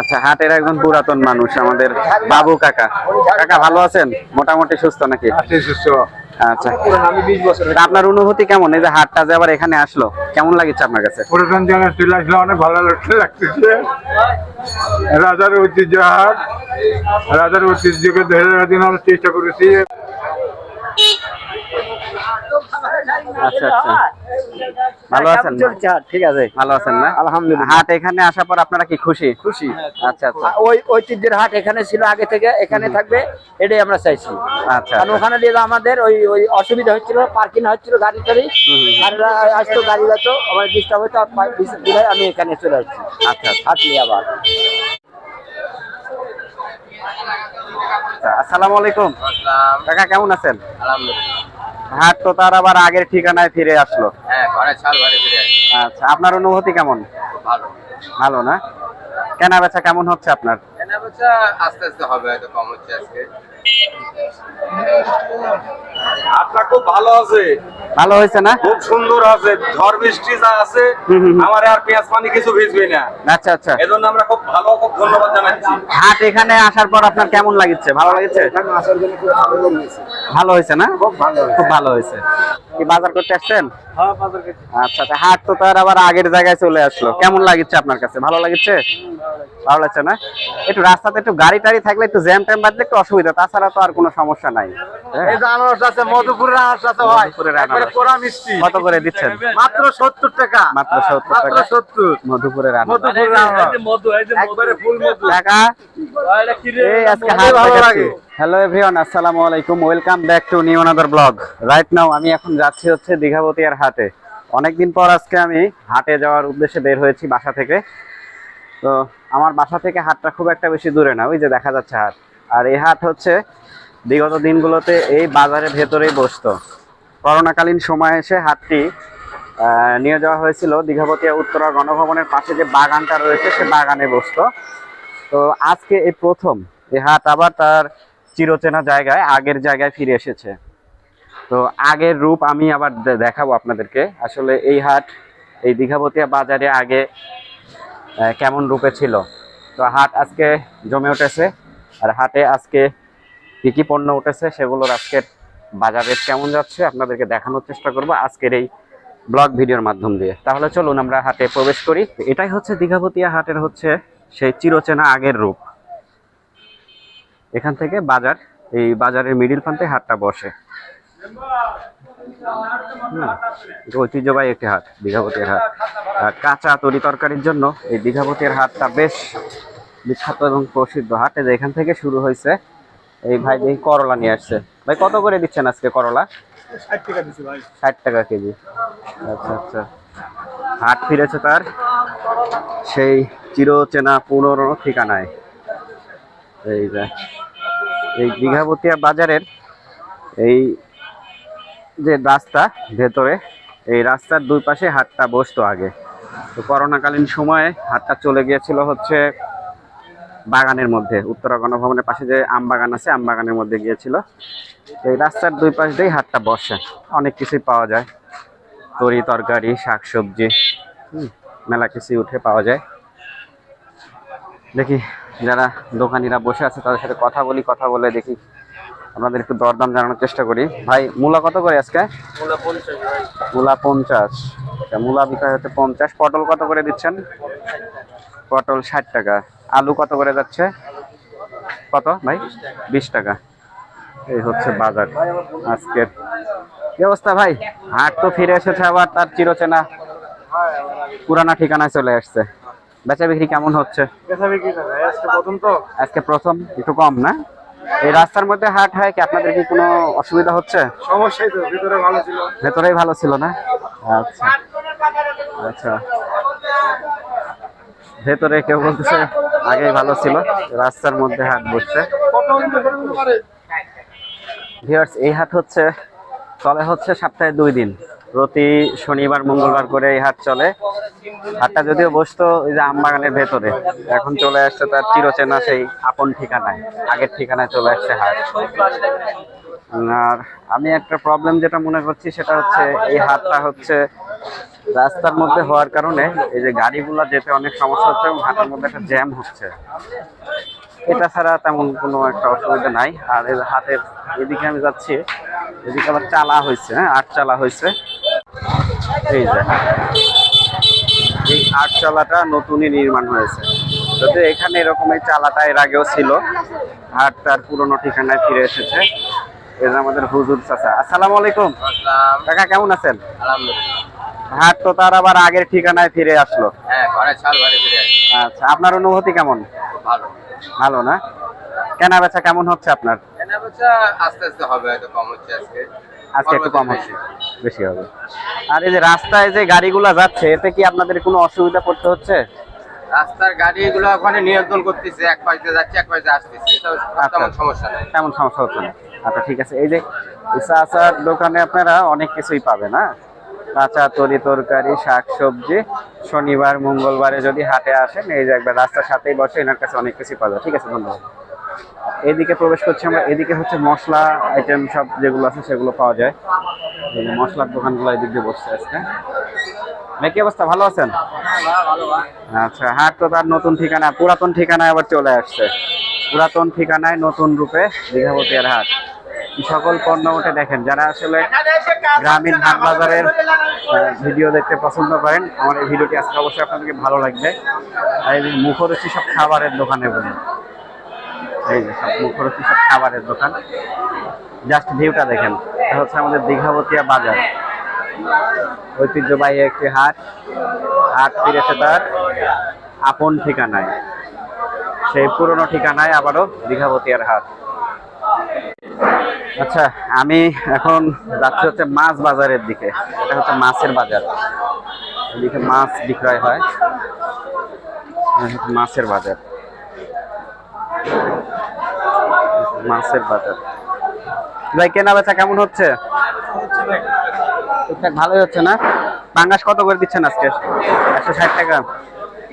আচ্ছা হাটের একজন পুরাতন মানুষ আমাদের বাবু কাকা। কাকা ভালো আছেন? মোটামুটি সুস্থ নাকি? আচ্ছা। বিশ বছর আপনার অনুভূতি কেমন? এই যে হাটটা যে আবার এখানে আসলো কেমন লাগছে আপনার কাছে? পুরাতন জায়গায় চলে আসলে অনেক ভালো লাগতেছে। রাজার ঐতিহ্য হাট। রাজার ঐতিহ্যকে ধরে রাখার জন্য চেষ্টা করেছি। আচ্ছা আচ্ছা। ভালো আছেন ঠিক আছে। ভালো আছেন না? আলহামদুলিল্লাহ। হাট এখানে আসার পর আপনারা কি খুশি? খুশি। আচ্ছা আচ্ছা। ওই ঐতিহ্যের হাট এখানে ছিল আগে থেকে এখানে থাকবে এটাই আমরা চাইছি। আচ্ছা কারণ ওখানে দিয়ে আমাদের ওই ওই অসুবিধা হচ্ছিল পার্কিং হচ্ছিল গাড়ি টাড়ি। গাড়িরা আসতো গাড়ি যেত আমার ডিস্টার্ব হতো আমি এখানে চলে আসছি। আচ্ছা আবার। আচ্ছা, আসসালামু আলাইকুম। কাকা কেমন আছেন? হাট তো তার আবার আগের ঠিকানায় ফিরে আসলো। হ্যাঁ আচ্ছা আপনার অনুভূতি কেমন? ভালো। ভালো না? কেনা বেচা কেমন হচ্ছে আপনার? কেনা বেচা আস্তে আস্তে হবে হয়তো কম হচ্ছে আজকে। আপনার খুব ভালো আছে। ভালো হয়েছে না? খুব সুন্দর আছে। ঝড় বৃষ্টি যা আছে। আমার আর পেঁয়াজ পানি কিছু ভিজবে না। আচ্ছা আচ্ছা। এজন্য আমরা খুব ভালো খুব ধন্যবাদ জানাচ্ছি। হাট এখানে আসার পর আপনার কেমন লাগছে? ভালো লাগছে? ভালো হয়েছে না? খুব ভালো হয়েছে। কি বাজার করতে আসছেন? আচ্ছা আচ্ছা। হাট তো তার আবার আগের জায়গায় চলে আসলো। কেমন লাগছে আপনার কাছে? ভালো লাগছে। ভালো লাগছে না? একটু রাস্তাতে একটু গাড়ি টাড়ি থাকলে একটু জ্যাম ট্যাম বাঁধলে একটু অসুবিধা। তাছাড়া তো আর কোনো সমস্যা নাই। হ্যাঁ, এই যে আনারস আছে মধুপুরের আনারস আছে ভাই। মধুপুরের একবারে আনারস। কোরা মিষ্টি। কত করে দিচ্ছেন? মাত্র সত্তর টাকা। মাত্র সত্তর টাকা। সত্তর। মধুপুরের আনারস। মধুপুরের আনারস। একবারে ফুল মধু। টাকা এই আজকে হাট ভালো দেখাচ্ছি। লাগে। হ্যালো এভরিওয়ান আসসালামু আলাইকুম। Welcome back to new another blog right now আমি এখন যাচ্ছি হচ্ছে দীঘাবতিয়ার হাটে। অনেকদিন পর আজকে আমি হাটে যাওয়ার উদ্দেশ্যে বের হয়েছি বাসা থেকে। তো আমার বাসা থেকে হাটটা খুব একটা বেশি দূরে না ওই যে দেখা যাচ্ছে হাট। আর এই হাট হচ্ছে বিগত দিনগুলোতে এই বাজারের ভেতরেই বসতো। করোনাকালীন সময়ে এসে হাটটি নিয়ে যাওয়া হয়েছিল দীঘাবতিয়া উত্তরা গণভবনের পাশে যে বাগানটা রয়েছে, সে বাগানে বসত। তো আজকে এই প্রথম এই হাট আবার তার চিরচেনা জায়গায়, আগের জায়গায় ফিরে এসেছে। তো আগের রূপ আমি আবার দেখাবো আপনাদেরকে। আসলে এই হাট, এই দীঘাবতিয়া বাজারে আগে কেমন রূপে ছিল। তো হাট আজকে জমে উঠেছে। আর হাটে আজকে কি কি পণ্য উঠেছে সেগুলোর আজকের বাজার রেট কেমন যাচ্ছে আপনাদেরকে দেখানোর চেষ্টা করব আজকের এই ব্লগ ভিডিওর মাধ্যম দিয়ে। তাহলে চলুন আমরা হাটে প্রবেশ করি। এটাই হচ্ছে দীঘাবতিয়া হাটের হচ্ছে সেই চিরচেনা আগের রূপ। এখান থেকে বাজার, এই বাজারের মিডিল প্রান্তে হাটটা বসে। ঐতিহ্যবাহী একটি হাট দীঘাবতীর হাট। কাঁচা তরি তরকারির জন্য এই দীঘাবতীর হাটটা বেশ বিখ্যাত এবং প্রসিদ্ধ হাট যে এখান থেকে শুরু হয়েছে এই ভাই দেখি করলা নিয়ে আসছে। ভাই কত করে দিচ্ছেন আজকে করলা? ষাট টাকা কেজি। আচ্ছা আচ্ছা। হাট ফিরেছে তার। সেই চিরচেনা পুরনো ঠিকানায়। এই যে এই দীঘাবতিয়া বাজারের এই যে রাস্তা ভেতরে এই রাস্তার দুই পাশে হাটটা বসতো আগে। তো করোনাকালীন সময়ে হাটটা চলে গিয়েছিল হচ্ছে বাগানের মধ্যে। উত্তরা গণভবনের পাশে যে আম বাগান আছে আম বাগানের মধ্যে গিয়েছিল। এই রাস্তার দুই পাশ দিয়েই হাটটা বসে। অনেক কিছুই পাওয়া যায়। তরি তরকারি শাকসবজি মেলা কিছুই উঠে পাওয়া যায়। দেখি যারা দোকানিরা বসে আছে তাদের সাথে কথা বলি কথা বলে দেখি। আপনাদের একটু দরদাম জানানোর চেষ্টা করি। ভাই মূলা কত করে আজকে? মূলা পঞ্চাশ মূলা বিক্রয় হচ্ছে পঞ্চাশ। পটল কত করে দিচ্ছেন? পটল ষাট টাকা। আলু কত করে যাচ্ছে? কত ভাই? বিশ টাকা। এই হচ্ছে বাজার আজকের। কি অবস্থা ভাই? হাট তো ফিরে এসেছে আবার তার চিরচেনা। পুরানা ঠিকানায় চলে আসছে। বেচা বিক্রি কেমন হচ্ছে? আজকে প্রথম একটু কম না? এই রাস্তার মধ্যে হাট হয় কি আপনাদের কি কোনো অসুবিধা হচ্ছে? সমস্যাই তো ভিতরে ভালো ছিল। ভেতরেই ভালো ছিল না? আচ্ছা। আচ্ছা। ভেতরে কেউ বলতেছে আগেই ভালো ছিল, রাস্তার মধ্যে হাট বসছে। এই হাট হচ্ছে, চলে হচ্ছে সপ্তাহে দুই দিন। প্রতি শনিবার, মঙ্গলবার করে এই হাট চলে। হাটটা যদিও বসতো ওই যে আমবাগানের ভেতরে, এখন চলে আসছে তার চিরচেনা সেই আপন ঠিকানায়, আগের ঠিকানায় চলে আসছে হাট। আর আমি একটা প্রবলেম যেটা মনে করছি সেটা হচ্ছে, এই হাটটা হচ্ছে রাস্তার মধ্যে হওয়ার কারণে এই যে গাড়িগুলো যেতে অনেক সমস্যা হচ্ছে এবং হাটের মধ্যে একটা জ্যাম হচ্ছে। এটা ছাড়া তেমন কোনো একটা অসুবিধা নাই। আর এই হাটের এদিকে আমি যাচ্ছি এদিকে আবার চালা হয়েছে হ্যাঁ আট চালা হয়েছে। এই যে এই আট চালাটা নতুনই নির্মাণ হয়েছে। যদিও এখানে এরকম এই চালাটা এর আগেও ছিল হাট তার পুরনো ঠিকানায় ফিরে এসেছে। এই যে আমাদের হুজুর চাচা। আসসালামু আলাইকুম। কাকা কেমন আছেন? আলহামদুলিল্লাহ। হাট তো তার আবার আগের ঠিকানায় ফিরে আসলো। হ্যাঁ আচ্ছা আপনার অনুভূতি কেমন? ভালো। ভালো না? কেনা বেচা কেমন হচ্ছে আপনার? কেনা বেচা আস্তে আস্তে হবে হয়তো কম হচ্ছে আজকে। আজকে একটু কম হচ্ছে। বেশি। হবে। আর এই যে রাস্তায় যে গাড়িগুলা যাচ্ছে এতে কি আপনাদের কোনো অসুবিধা পড়তে হচ্ছে? রাস্তার গাড়িগুলো ওখানে নিয়ন্ত্রণ করতেছে এক পাশ দিয়ে যাচ্ছে এক পাশ দিয়ে আসতেছে। তেমন আচ্ছা। সমস্যা নেই। তেমন সমস্যা হচ্ছে না। আচ্ছা ঠিক আছে। এই যে ইসা আচার দোকানে আপনারা অনেক কিছুই পাবেন হ্যাঁ? কাঁচা তরি তরকারি শাক সবজি শনিবার, মঙ্গলবারে যদি হাটে আসেন, এই যে একবার রাস্তার সাথেই বসে, এনার কাছে অনেক কিছুই পাবে ঠিক আছে, ধন্যবাদ। এদিকে প্রবেশ করছি আমরা, এদিকে হচ্ছে মশলা আইটেম সব যেগুলো আছে, সেগুলো পাওয়া যায়। মশলার দোকানগুলো এদিক দিয়ে বসছে আজকে। কি অবস্থা? ভালো আছেন? আচ্ছা হাট তো তার নতুন ঠিকানা, পুরাতন ঠিকানায় আবার চলে আসছে। পুরাতন ঠিকানায় নতুন রূপে দীঘাবতিয়ার হাট। সকল পণ্য উঠে দেখেন। যারা আসলে গ্রামীণ হাট বাজারের ভিডিও দেখতে পছন্দ করেন, আমার এই ভিডিওটি আজকে অবশ্যই আপনাদেরকে ভালো লাগবে। আর এই যে সব খাবারের দোকানে বলি এই যে সব মুখরোচি সব খাবারের দোকান। জাস্ট ভিউটা দেখেন। এটা হচ্ছে আমাদের দীঘাবতিয়া বাজার। ঐতিহ্যবাহী একটি হাট। হাট ফিরেছে তার আপন ঠিকানায়। সেই পুরনো ঠিকানায় আবারও দীঘাবতিয়ার হাট। আচ্ছা আমি এখন যাচ্ছি হচ্ছে মাছ বাজারের দিকে। এটা হচ্ছে মাছের বাজার। এদিকে মাছ বিক্রয় হয়। মাছের বাজার। মাছের বাজার। ভাই, কেনা বেচা কেমন হচ্ছে? ঠিকঠাক, ভালোই হচ্ছে না? পাঙ্গাস কত করে দিচ্ছেন আজকে? একশো ষাট টাকা।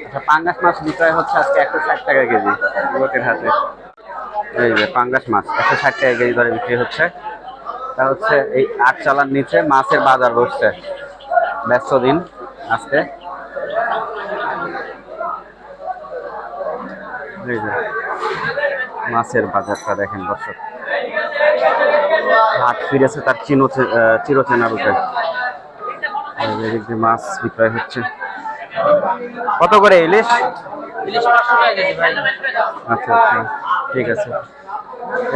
আচ্ছা পাঙ্গাস মাছ বিক্রয় হচ্ছে আজকে একশো ষাট টাকা কেজি। গোটের হাতে। এই যে পাঙ্গাস মাছ একশো ষাট টাকা কেজি ধরে বিক্রি হচ্ছে। তা হচ্ছে এই আট চালার নিচে মাছের বাজার বসছে। ব্যস্ত দিন আজকে। মাছের বাজারটা দেখেন দর্শক। হাট ফিরেছে তার চিনো চিরচেনা রূপে। যে মাছ বিক্রয় হচ্ছে। কত করে ইলিশ? আচ্ছা আচ্ছা। ঠিক আছে।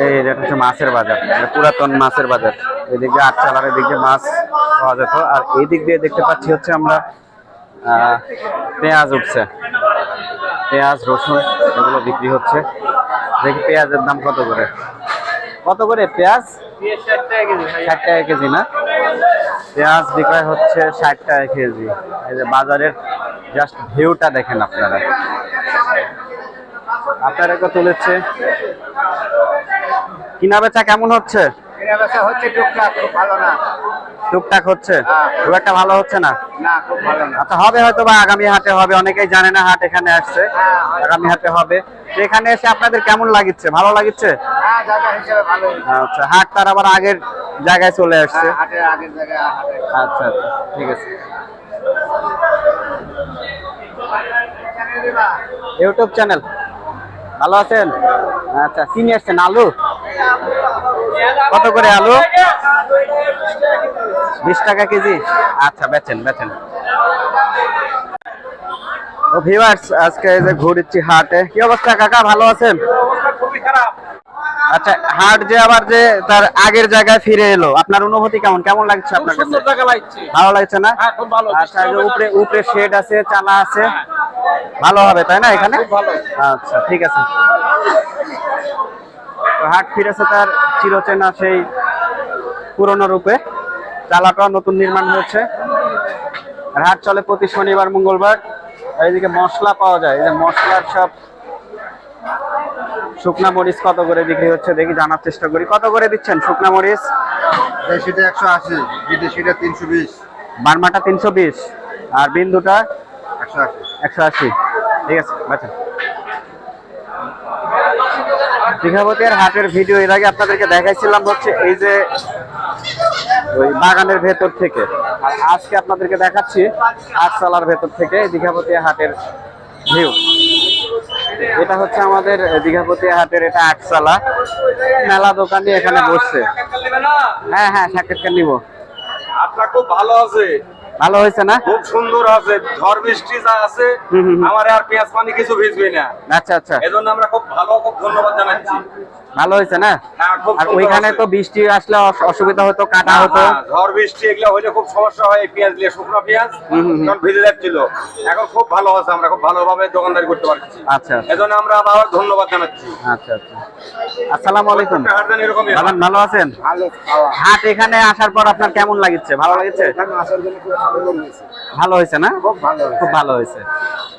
এই এটা হচ্ছে মাছের বাজার এটা পুরাতন মাছের বাজার। এদিক দিয়ে আট চালার এদিক মাছ পাওয়া যেত। আর এই দিক দিয়ে দেখতে পাচ্ছি হচ্ছে আমরা পেঁয়াজ উঠছে। পেঁয়াজ, রসুন এগুলো বিক্রি হচ্ছে। দেখি পেঁয়াজের দাম কত করে? কত করে পেঁয়াজ? ষাট টাকা কেজি না? পেঁয়াজ বিক্রয় হচ্ছে ষাট টাকা কেজি। এই যে বাজারের জাস্ট ভিউটা দেখেন আপনারা। আপনারা কত তুলেছে। কিনা বেচা কেমন হচ্ছে? কেনা বেচা হচ্ছে টুকটাক খুব ভালো না। টুকটাক হচ্ছে? খুব একটা ভালো হচ্ছে না? আচ্ছা হবে হয়তো বা আগামী হাটে হবে অনেকেই জানে না হাট এখানে আসছে। আগামী হাটে হবে। এখানে এসে আপনাদের কেমন লাগিচ্ছে? ভালো লাগিচ্ছে? হ্যাঁ আচ্ছা হাট তার আবার আগের জায়গায় চলে আসছে। হ্যাঁ, আচ্ছা আচ্ছা ঠিক আছে। YouTube channel? ভালো আছেন? আচ্ছা চিনি আসছেন আলু? কত করে আলু? বিশ টাকা কেজি। আচ্ছা বেচেন বেচেন। ও ভিউয়ার্স আজকে এই যে ঘুরছি হাটে কি অবস্থা কাকা? ভালো আছেন? আচ্ছা হাট যে আবার যে তার আগের জায়গায় ফিরে এলো আপনার অনুভূতি কেমন? কেমন লাগছে আপনার কাছে? ভালো লাগছে না? হ্যাঁ আচ্ছা উপরে উপরে শেড আছে চালা আছে। ভালো হবে তাই না এখানে? আচ্ছা ঠিক আছে। হাট ফিরেছে তার চিরচেনা সেই পুরনো রূপে। চালাটাও নতুন নির্মাণ হয়েছে। আর হাট চলে প্রতি শনিবার মঙ্গলবার। আর এদিকে মশলা পাওয়া যায়। এই যে মশলার সব শুকনা মরিচ কত করে বিক্রি হচ্ছে দেখি জানার চেষ্টা করি। কত করে দিচ্ছেন শুকনা মরিচ? দেশিটা একশো আশি বিদেশিটা তিনশো বিশ। বার্মাটা তিনশো বিশ। আর বিন্দুটা? একশো আশি। একশো আশি। ঠিক আছে আচ্ছা দীঘাবতীর হাটের ভিডিও এর আগে আপনাদেরকে দেখাইছিলাম হচ্ছে এই যে ওই বাগানের ভেতর থেকে। আর আজকে আপনাদেরকে দেখাচ্ছি আটসালার ভেতর থেকে দীঘাপতি হাটের ভিউ এটা হচ্ছে আমাদের দীঘাপতি হাটের এটা আটসালা মেলা দোকানি এখানে বসছে। হ্যাঁ হ্যাঁ সাক্ষাৎকার নিব। আপনার খুব ভালো আছে। ভালো হয়েছে না? খুব সুন্দর আছে ঝড় বৃষ্টি যা আছে। আমার আর পেঁয়াজ পানি কিছু ভিজবে না। আচ্ছা আচ্ছা। এজন্য আমরা খুব ভালো খুব ধন্যবাদ জানাচ্ছি। ভালো হয়েছে না? আর ওইখানে তো বৃষ্টি আসলে অসুবিধা হতো কাটা হতো। ঝড় বৃষ্টি এগুলো হলে খুব সমস্যা হয় পেঁয়াজ দিয়ে শুকনো পেঁয়াজ ভিজে যাচ্ছিল। এখন খুব ভালো আছে আমরা খুব ভালোভাবে দোকানদারি করতে পারছি। আচ্ছা। এজন্য আমরা আবার ধন্যবাদ জানাচ্ছি। আচ্ছা আচ্ছা। আসসালামু আলাইকুম। ভালো ভালো আছেন হাট এখানে আসার পর আপনার কেমন লাগছে? ভালো লাগছে। ভালো হয়েছে না? খুব ভালো হয়েছে।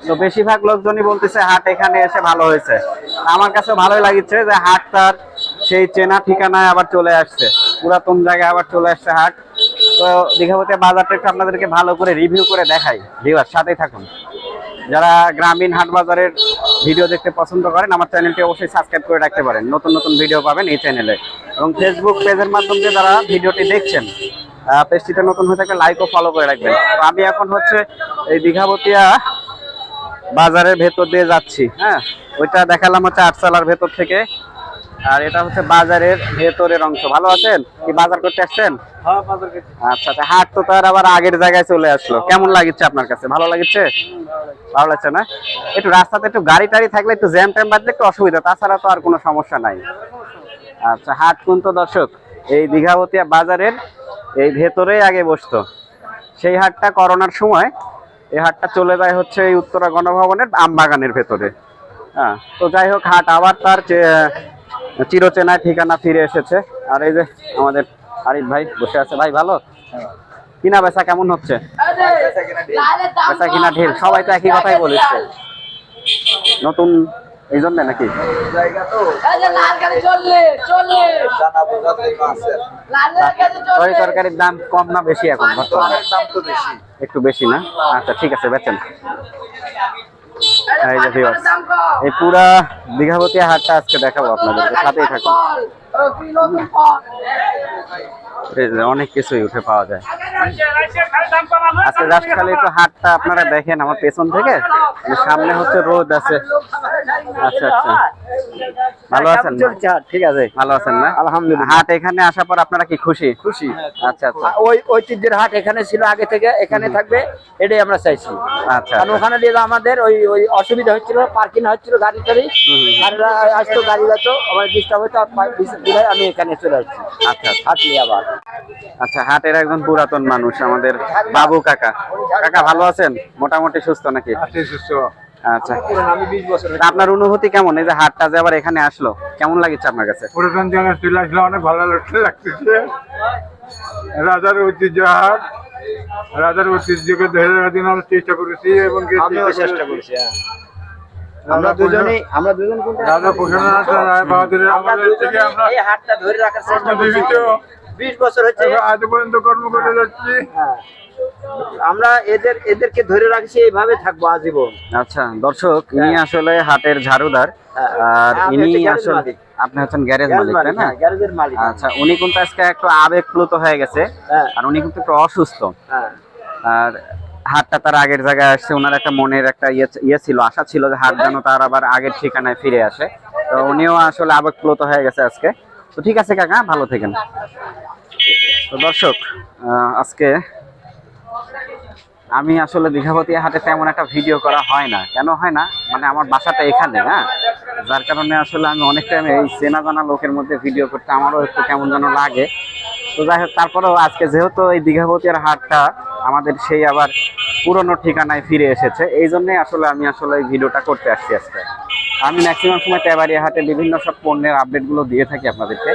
তো বেশিরভাগ লোকজনই বলতেছে হাট এখানে এসে ভালো হয়েছে। আমার কাছে ভালোই লাগছে যে হাট তার সেই চেনা ঠিকানায় আবার চলে আসছে। পুরাতন জায়গায় আবার চলে আসছে হাট। তো দীঘাপতি বাজারটা একটু আপনাদেরকে ভালো করে রিভিউ করে দেখাই। ভিউয়ার সাথেই থাকুন। যারা গ্রামীণ হাট বাজারের ভিডিও দেখতে পছন্দ করেন, আমার চ্যানেলটি অবশ্যই সাবস্ক্রাইব করে রাখতে পারেন। নতুন নতুন ভিডিও পাবেন এই চ্যানেলে এবং ফেসবুক পেজের মাধ্যমে যারা ভিডিওটি দেখছেন পেজটিতে নতুন হয়ে থাকলে লাইক ও ফলো করে রাখবেন। আমি এখন হচ্ছে এই দীঘাবতিয়া বাজারের ভেতর দিয়ে যাচ্ছি হ্যাঁ? ওইটা দেখালাম হচ্ছে আটচালার ভেতর থেকে। আর এটা হচ্ছে বাজারের ভেতরের অংশ। ভালো আছেন? কি বাজার করতে আসছেন? আচ্ছা আচ্ছা হাট তো তার আবার আগের জায়গায় চলে আসলো। কেমন লাগছে আপনার কাছে? ভালো লাগছে? ভালো লাগছে। না? একটু রাস্তাতে একটু গাড়ি টাড়ি থাকলে একটু জ্যাম ট্যাম বাঁধলে একটু অসুবিধা তাছাড়া তো আর কোনো সমস্যা নাই। আচ্ছা হাট কোন তো দর্শক? এই দীঘাবতিয়া বাজারের এই ভেতরেই আগে বসতো। সেই হাটটা করোনার সময় এই হাটটা চলে যায় হচ্ছে এই উত্তরা গণভবনের আমবাগানের ভেতরে। হ্যাঁ তো যাই হোক হাট আবার তার চিরচেনা ঠিকানা ফিরে এসেছে। আর এই যে আমাদের আরিফ ভাই বসে আছে। ভাই, ভালো? কিনা বেচা, কেমন হচ্ছে? বেচা কিনা ঢিল। সবাই তো একই কথাই বলেছে। নতুন এই জন্য নাকি? তরি তরকারির দাম কম না বেশি এখন একটু বেশি না? আচ্ছা ঠিক আছে, বেচেন। এই পুরা দীঘাবতী হাটটা আজকে দেখাবো আপনাদেরকে সাথেই থাকুন। অনেক কিছুই উঠে পাওয়া যায়। আজকে জাস্ট খালি একটু হাটটা আপনারা দেখেন আমার পেছন থেকে। সামনে হচ্ছে রোদ আছে। আচ্ছা আচ্ছা। ভালো আছেন ঠিক আছে ভালো আছেন না? আলহামদুলিল্লাহ। হাট এখানে আসার পর আপনারা কি খুশি? খুশি। আচ্ছা আচ্ছা। ওই ঐতিহ্যের হাট এখানে ছিল আগে থেকে এখানে থাকবে এটাই আমরা চাইছি। আচ্ছা কারণ ওখানে দিয়ে আমাদের ওই ওই অসুবিধা হচ্ছিল পার্কিং হচ্ছিল গাড়ি টাড়ি। আসতো গাড়ি যেত আমার ডিস্টার্ব হতো আর আমি এখানে চলে আসছি। আচ্ছা আচ্ছা। হাট নিয়ে আবার। আচ্ছা হাটের একজন পুরাতন মানুষ আমাদের বাবু কাকা। কাকা ভালো আছেন? মোটামুটি সুস্থ নাকি? সুস্থ। আচ্ছা। আপনার অনুভূতি কেমন? এই যে হাটটা যে আবার এখানে আসলো কেমন লাগছে আপনার কাছে? পুরাতন জায়গায় চলে আসলে অনেক ভালো লাগতে লাগতেছে। রাজার ঐতিহ্য হাট। রাজার ঐতিহ্যকে ধরে রাখার জন্য আমরা চেষ্টা করেছি এবং চেষ্টা করছি হ্যাঁ। আমরা দুজনেই আমরা দুজন কোনটা- রাজা প্রসন্ননাথ রায় বাহাদুরের আমলের থেকে আমরা এই হাটটা ধরে রাখার চেষ্টা করছি। কর্মজীবিত বিশ বছর হচ্ছে। আজ পর্যন্ত কর্ম করে যাচ্ছি। হ্যাঁ। আমরা এদের এদেরকে ধরে রাখছি এইভাবে থাকব আজীবন। আচ্ছা দর্শক ইনি আসলে হাটের ঝাড়ুদার। হ্যাঁ। আর ইনি আসলে আপনি হচ্ছেন গ্যারেজ মালিক তাই না? হ্যাঁ, গ্যারেজের মালিক। আচ্ছা উনি কিন্তু আজকে একটু আবেগপ্লুত হয়ে গেছে। হ্যাঁ। আর উনি কিন্তু একটু অসুস্থ। হ্যাঁ। আর হাটটা তার আগের জায়গায় আসছে, ওনার একটা মনের একটা ইয়ে ইয়ে ছিল, আশা ছিল যে হাট যেন তার আবার আগের ঠিকানায় ফিরে আসে। তো উনিও আসলে আবেগপ্লুত হয়ে গেছে আজকে। তো ঠিক আছে কাকা, ভালো থেকেন। তো দর্শক আজকে আমি আসলে দীঘাবতী হাটে তেমন একটা ভিডিও করা হয় না। কেন হয় না? মানে আমার বাসাটা এখানে হ্যাঁ? যার কারণে আসলে আমি অনেক টাইম এই চেনা জানা লোকের মধ্যে ভিডিও করতে আমারও একটু কেমন যেন লাগে। তো যাই হোক, তারপরেও আজকে যেহেতু এই দীঘাবতীর হাটটা আমাদের সেই আবার পুরনো ঠিকানায় ফিরে এসেছে। এই জন্যই আসলে আমি আসলে ভিডিওটা করতে আসছি আজকে। আমি ম্যাক্সিমাম সময় তেবাড়িয়া হাটে বিভিন্ন সব পণ্যের আপডেটগুলো দিয়ে থাকি আপনাদেরকে।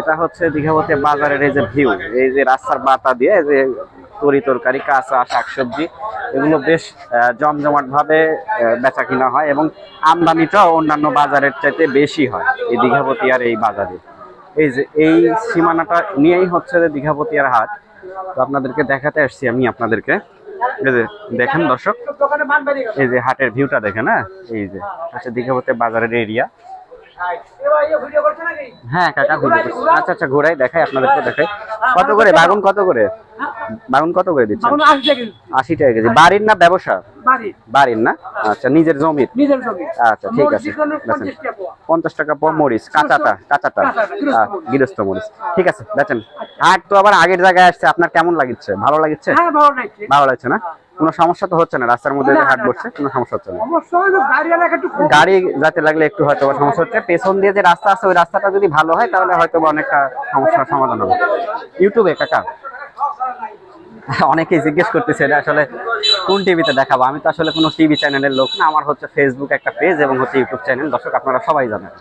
এটা হচ্ছে দীঘাবতী বাজারের এই যে ভিউ এই যে রাস্তার বাতা দিয়ে যে তরি তরকারি, কাঁচা শাকসবজি, এগুলো বেশ জমজমাটভাবে বেচা কিনা হয় এবং আমদানিটাও অন্যান্য বাজারের চাইতে বেশি হয়, এই দীঘাবতী আর এই বাজারে। এই যে, এই সীমানাটা নিয়েই হচ্ছে যে দীঘাপতিয়ার হাট। তো আপনাদেরকে দেখাতে আসছি আমি আপনাদেরকে। এই যে দেখেন দর্শক এই যে হাটের ভিউটা দেখেন হ্যাঁ? এই যে আচ্ছা দীঘাপতি বাজারের এরিয়া হ্যাঁ কাকা ঘুরে আচ্ছা আচ্ছা ঘোরাই দেখাই আপনাদেরকে দেখাই। কত করে? বাগুন কত করে? বাগুন কত করে দিচ্ছেন? আশি টাকা কেজি। বাড়ির না ব্যবসা? বাড়ির। না? আচ্ছা নিজের জমির? জমি। আচ্ছা ঠিক আছে। পঞ্চাশ টাকা পর মরিচ কাঁচাটা কাঁচাটা। গৃহস্থ মরিচ। ঠিক আছে বেচেন। হাট তো আবার আগের জায়গায় আসছে আপনার কেমন লাগছে? ভালো লাগছে? হ্যাঁ ভালো লাগছে। না? কোনো সমস্যা তো হচ্ছে না রাস্তার মধ্যে হাট বসছে কোনো সমস্যা হচ্ছে না। গাড়ি যাতে লাগলে একটু হয়তো সমস্যা হচ্ছে। পেছন দিয়ে যে রাস্তা আছে ওই রাস্তাটা যদি ভালো হয় তাহলে হয়তো অনেকটা সমস্যার সমাধান হবে। ইউটিউবে কাকা? অনেকেই জিজ্ঞেস করতেছে এটা আসলে কোন টিভিতে দেখাবো? আমি তো আসলে কোনো টিভি চ্যানেলের লোক না, আমার হচ্ছে ফেসবুক একটা পেজ এবং হচ্ছে ইউটিউব চ্যানেল দর্শক, আপনারা সবাই জানেন।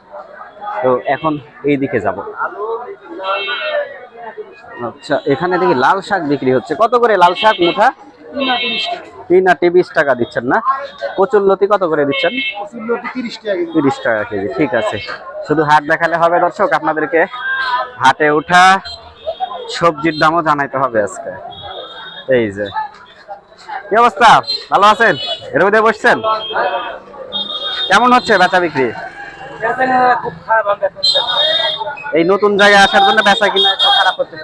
তো এখন এই দিকে যাব। আচ্ছা এখানে দেখি লাল শাক বিক্রি হচ্ছে। কত করে লাল শাক, মুঠা? তিন আটি বিশ টাকা দিচ্ছেন না? কচুর লতি কত করে দিচ্ছেন? তিরিশ টাকা কেজি, ঠিক আছে। শুধু হাট দেখালে হবে দর্শক, আপনাদেরকে হাটে ওঠা সবজির দামও জানাইতে হবে আজকে। এই যে। কি অবস্থা? ভালো আছেন? এর মধ্যে বসছেন? কেমন হচ্ছে বেচা বিক্রি? এই নতুন জায়গায় আসার জন্য বেচা কিনা খারাপ হচ্ছে।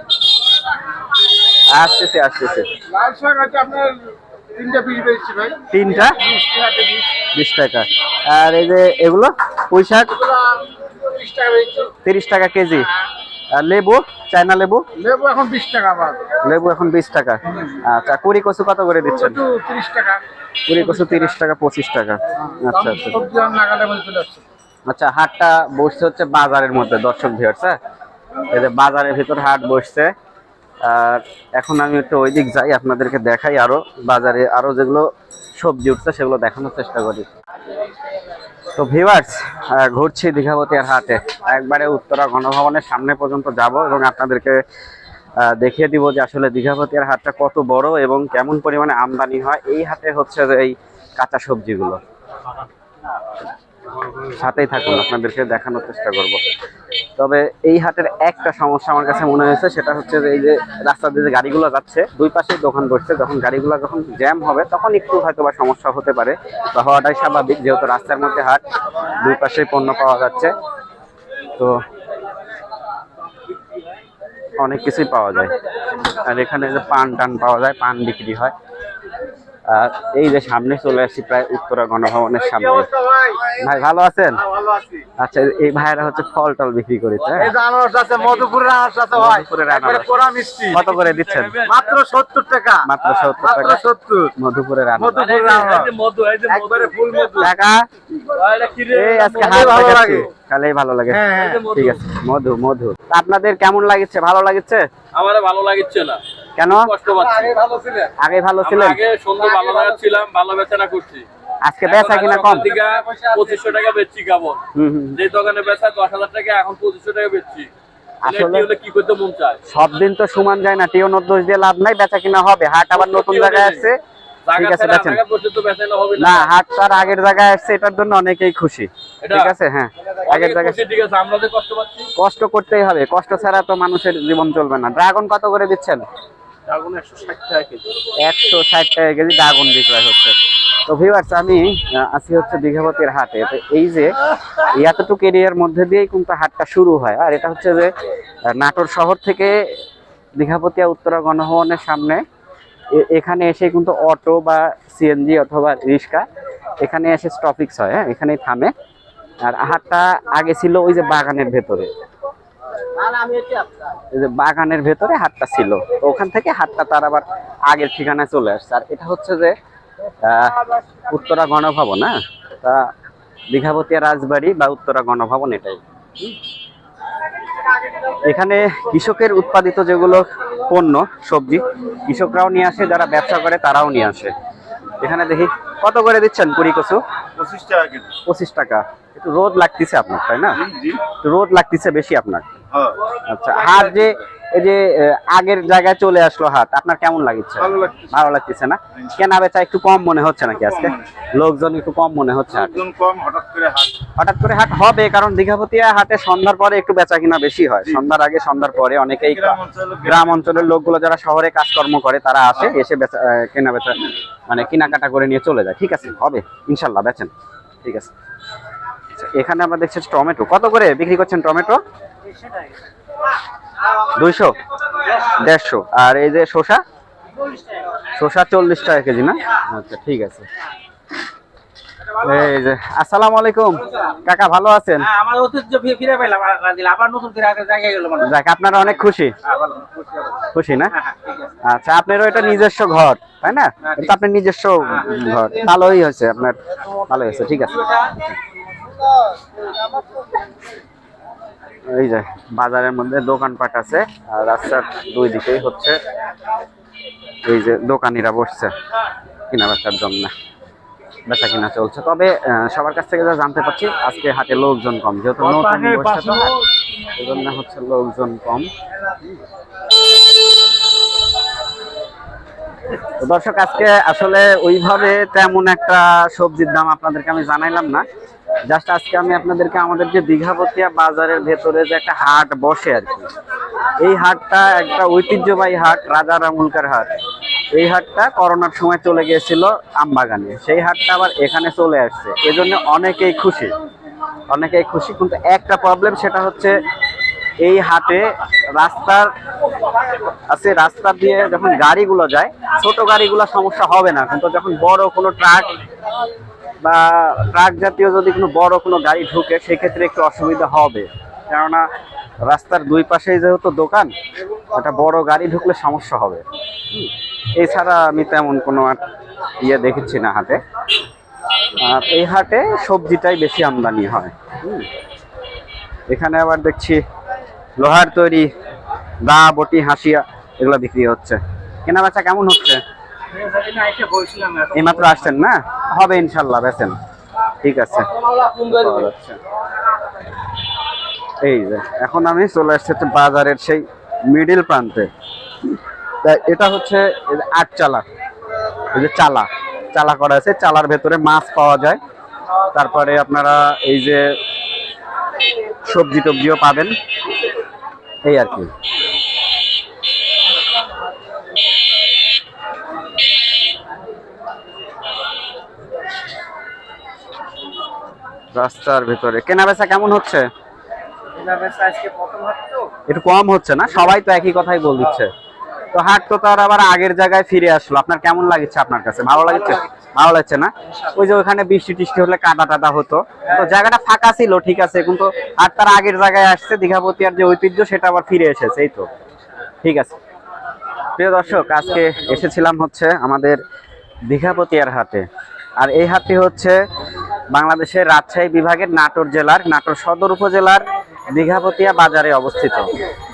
আসতেছে আসতেছে। লাল শাক আছে আপনার তিনটা পিস বেশি ভাই। তিনটা? বিশ টাকা আর এই যে এগুলো? পুঁই শাক? তিরিশ টাকা কেজি। লেবু চায়না লেবু? লেবু এখন বিশ টাকা লেবু এখন বিশ টাকা। আচ্ছা কুড়ি কচু কত করে দিচ্ছেন? তিরিশ টাকা। কুড়ি কচু তিরিশ টাকা পঁচিশ টাকা। আচ্ছা আচ্ছা। আসছে। আচ্ছা হাটটা বসছে হচ্ছে বাজারের মধ্যে দর্শক ভিউয়ার্স হ্যাঁ? এই যে বাজারের ভিতর হাট বসছে। আর এখন আমি একটু ওই দিক যাই আপনাদেরকে দেখাই আরও বাজারে আরও যেগুলো সবজি উঠছে সেগুলো দেখানোর চেষ্টা করি। তো ভিভার্স ঘুরছি দীঘাবতীর আর হাটে। একবারে উত্তরা গণভবনের সামনে পর্যন্ত যাব এবং আপনাদেরকে দেখিয়ে দিব যে আসলে দীঘাবতীর হাটটা কত বড় এবং কেমন পরিমাণে আমদানি হয়। এই হাটে হচ্ছে এই কাঁচা সবজিগুলো। সাথেই থাকুন, আপনাদেরকে দেখানোর চেষ্টা করব। তবে এই হাটের একটা সমস্যা আমার কাছে মনে হয়েছে, সেটা হচ্ছে যে এই যে রাস্তা দিয়ে যে গাড়িগুলো যাচ্ছে, দুই পাশে দোকান বসছে, যখন গাড়িগুলো যখন জ্যাম হবে, তখন একটু হয়তো বা সমস্যা হতে পারে, বা হওয়াটাই স্বাভাবিক, যেহেতু রাস্তার মধ্যে হাট, দুই পাশে পণ্য পাওয়া যাচ্ছে। তো অনেক কিছুই পাওয়া যায়। আর এখানে যে পান টান পাওয়া যায়, পান বিক্রি হয়। এই যে সামনে চলে আসছি প্রায় উত্তরা গণভবনের সামনে। ভাই? ভালো আছেন? আচ্ছা এই ভাইরা হচ্ছে ফল টল বিক্রি করেছে হ্যাঁ? কত করে দিচ্ছেন? মাত্র সত্তর টাকা। মাত্র সত্তর টাকা। সত্তর। মধুপুরের আনারস। মধুপুরের আনারস। একবারে ফুল মধু। টাকা এই আজকে ভালো লাগে। খালেই ভালো লাগে। হ্যাঁ, হ্যাঁ। ঠিক আছে। মধু মধু। আপনাদের কেমন লাগছে ভালো লাগছে আমার ভালো লাগছে না। কেন? আগে ভালো ছিলেন। আগে ভালো আমরা ছিলেন? আগে সুন্দর ভালো লাগাচ্ছিলাম ভালো বেচানা করছি। আজকে বেচা কিনা কম? পঁচিশশো টাকা বেচছি কাপড় হুম হুম যে দোকানে বেচা দশ হাজার টাকা এখন পঁচিশশো টাকা বেচছি তাহলে আসলে- কি হলে কি করতে মন চায়? সব দিন তো সমান যায় না দোষ দিয়ে লাভ নাই বেচা কিনা হবে। হাট আবার নতুন জায়গায় আসছে। ঠিক আছে বেচেন। না। হাট তার আগের জায়গায় আসছে এটার জন্য অনেকেই খুশি। ঠিক আছে? হ্যাঁ আগের জায়গায় ঠিক আছে আমরা যে কষ্ট পাচ্ছি। কষ্ট করতেই হবে। কষ্ট ছাড়া তো মানুষের জীবন চলবে না। ড্রাগন কত করে দিচ্ছেন? এখন একশো ষাট টাকা কেজি। একশো ষাট টাকা কেজি ড্রাগন বিক্রয় হচ্ছে। তো ভিউয়ার্স আমি আছি হচ্ছে দীঘাবতীর হাটে। এই যে এই এতটুকু এরিয়ার মধ্যে দিয়েই কিন্তু হাটটা শুরু হয়। আর এটা হচ্ছে যে নাটোর শহর থেকে দীঘাপতিয়া উত্তরা গণভবনের সামনে। এখানে এসে কিন্তু অটো বা সিএনজি অথবা রিক্সা এখানে এসে স্টপিক্স হয় হ্যাঁ? এখানেই থামে। আর হাটটা আগে ছিল ওই যে বাগানের ভেতরে। এই যে বাগানের ভেতরে হাটটা ছিল তো ওখান থেকে হাটটা তার আবার আগের ঠিকানায় চলে আসছে। আর এটা হচ্ছে যে আহ, উত্তরা গণভবন হ্যাঁ? তা দীঘাবতিয়া রাজবাড়ি বা উত্তরা গণভবন এটাই। এখানে কৃষকের উৎপাদিত যেগুলো পণ্য সবজি কৃষকরাও নিয়ে আসে যারা ব্যবসা করে তারাও নিয়ে আসে। এখানে দেখি কত করে দিচ্ছেন কুড়ি কচু? পঁচিশ টাকা পঁচিশ টাকা। একটু রোদ লাগতেছে আপনার তাই না? রোদ লাগতেছে বেশি আপনার। আচ্ছা হাট যে এই যে আগের জায়গায় চলে আসলো হাট আপনার কেমন লাগছে ভালো লাগতেছে। না? কেনা বেচা একটু কম মনে হচ্ছে নাকি আজকে? লোকজন একটু কম মনে হচ্ছে হঠাৎ করে হাট। হবে কারণ দীঘাপতিয়া হাটে সন্ধ্যার পরে একটু বেচা কিনা বেশি হয়। সন্ধ্যার আগে সন্ধ্যার পরে অনেকেই গ্রাম অঞ্চলের লোকগুলো যারা শহরে কাজকর্ম করে তারা আসে এসে বেচা- কেনা বেচা মানে কেনাকাটা করে নিয়ে চলে যায়। ঠিক আছে হবে। ইনশাল্লাহ বেচেন। ঠিক আছে। এখানে আমরা দেখছি টমেটো। কত করে বিক্রি করছেন টমেটো? দুইশো? দেড়শো। আর এই যে শসা? শসা চল্লিশ টাকা কেজি না? আচ্ছা ঠিক আছে। এই যে আসসালামু আলাইকুম। কাকা ভালো আছেন? হ্যাঁ, আমার ঐতিহ্য ফিরে ফিরে পেলাম আবার নতুন জায়গায় গেল যাক আপনারা অনেক খুশি। খুশি না? হ্যাঁ, আচ্ছা আপনারও এটা নিজস্ব ঘর তাই না? এটা আপনার নিজস্ব ঘর। ভালোই হয়েছে আপনার ভালোই হয়েছে ঠিক আছে। এই যে বাজারের মধ্যে দোকানপাট আছে আর রাস্তার দুই দিকেই হচ্ছে এই যে দোকানিরা বসছে কিনা বেচার জন্য। বেচা কিনা চলছে। তবে সবার কাছ থেকে যা জানতে পারছি আজকে হাটে লোকজন কম যেহেতু নতুন বসছে তো হাট, এজন্য হচ্ছে লোকজন কম। দর্শক আজকে আসলে ওইভাবে তেমন একটা সবজির দাম আপনাদেরকে আমি জানাইলাম না। জাস্ট আজকে আমি আপনাদেরকে আমাদের যে দীঘাপতিয়া বাজারের ভেতরে যে একটা হাট বসে আর কি। এই হাটটা একটা ঐতিহ্যবাহী হাট, রাজা রামুলকার হাট। এই হাটটা করোনার সময় চলে গিয়েছিল আমবাগানে। সেই হাটটা আবার এখানে চলে আসছে। এজন্য অনেকেই খুশি। অনেকেই খুশি, কিন্তু একটা প্রবলেম সেটা হচ্ছে এই হাটে রাস্তার আছে, রাস্তা দিয়ে যখন গাড়িগুলো যায়, ছোট গাড়িগুলো সমস্যা হবে না। কিন্তু যখন বড় কোনো ট্রাক বা ট্রাক জাতীয় যদি কোনো বড় কোনো গাড়ি ঢুকে, সেক্ষেত্রে একটু অসুবিধা হবে। কেননা রাস্তার দুই পাশেই যেহেতু দোকান, একটা বড় গাড়ি ঢুকলে সমস্যা হবে। এছাড়া আমি তেমন কোনো আর ইয়ে দেখেছি না হাটে। আর এই হাটে সবজিটাই বেশি আমদানি হয়। এখানে আবার দেখছি লোহার তৈরি দা, বটি, হাসিয়া, এগুলো বিক্রি হচ্ছে। কেনা বেচা কেমন হচ্ছে? এইমাত্র আসছেন না? হবে ইনশাল্লাহ বেচেন ঠিক আছে। এই যে, এখন আমি চলে আসছি বাজারের সেই মিডিল প্রান্তে। এটা হচ্ছে এই যে আটচালা। এই যে চালা। চালা করা আছে, চালার ভেতরে মাছ পাওয়া যায়। তারপরে আপনারা এই যে সবজি টবজিও পাবেন। এই আর কি। রাস্তার ভেতরে। কেনা বেচা কেমন হচ্ছে? একটু কম হচ্ছে না? সবাই তো একই কথাই বল দিচ্ছে। তো হাট তো তার আবার আগের জায়গায় ফিরে আসলো। আপনার কেমন লাগছে আপনার কাছে? ভালো লাগছে? ভালো লাগছে না? ওই যে ওখানে বৃষ্টি টিষ্টি হলে কাদা টাদা হতো। তো জায়গাটা ফাঁকা ছিল ঠিক আছে কিন্তু আর তার আগের জায়গায় আসছে। দীঘাপতি আর যে ঐতিহ্য সেটা আবার ফিরে এসেছে এই তো। ঠিক আছে। প্রিয় দর্শক আজকে এসেছিলাম হচ্ছে আমাদের দীঘাপতিয়ার হাটে। আর এই হাটটি হচ্ছে বাংলাদেশের রাজশাহী বিভাগের নাটোর জেলার, নাটোর সদর উপজেলার দীঘাপতিয়া বাজারে অবস্থিত।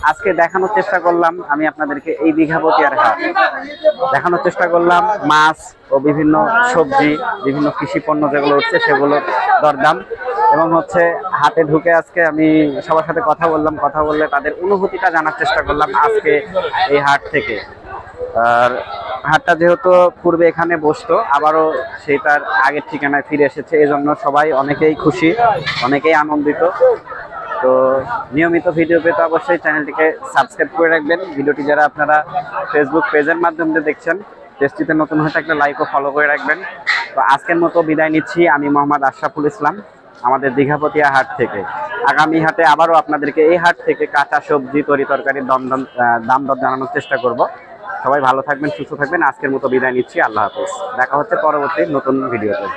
আজকে দেখানোর চেষ্টা করলাম, আমি আপনাদেরকে এই দীঘাপতিয়ার হাট। দেখানোর চেষ্টা করলাম, মাছ ও বিভিন্ন সবজি, বিভিন্ন কৃষি পণ্য যেগুলো হচ্ছে সেগুলোর দরদাম। এবং হচ্ছে হাতে ঢুকে আজকে আমি সবার সাথে কথা বললাম, কথা বললে তাদের অনুভূতিটা জানার চেষ্টা করলাম আজকে এই হাট থেকে। আর হাটটা যেহেতু পূর্বে এখানে বসতো, আবারও সেই তার আগের ঠিকানায় ফিরে এসেছে, এজন্য সবাই অনেকেই খুশি, অনেকেই আনন্দিত। তো নিয়মিত ভিডিও পেতে অবশ্যই চ্যানেলটিকে সাবস্ক্রাইব করে রাখবেন। ভিডিওটি যারা আপনারা ফেসবুক পেজের মাধ্যমে দেখছেন পেজটিতে নতুন হয়ে থাকলে লাইক ও ফলো করে রাখবেন। তো আজকের মতো বিদায় নিচ্ছি, আমি মোহাম্মদ আশরাফুল ইসলাম, আমাদের দীঘাপতিয়া হাট থেকে। আগামী হাটে আবারও আপনাদেরকে এই হাট থেকে কাঁচা সবজি, তরি তরকারির দম দম দাম দর জানানোর চেষ্টা করব। সবাই ভালো থাকবেন, সুস্থ থাকবেন। আজকের মতো বিদায় নিচ্ছি। আল্লাহ হাফেজ। দেখা হচ্ছে পরবর্তী নতুন ভিডিওতে।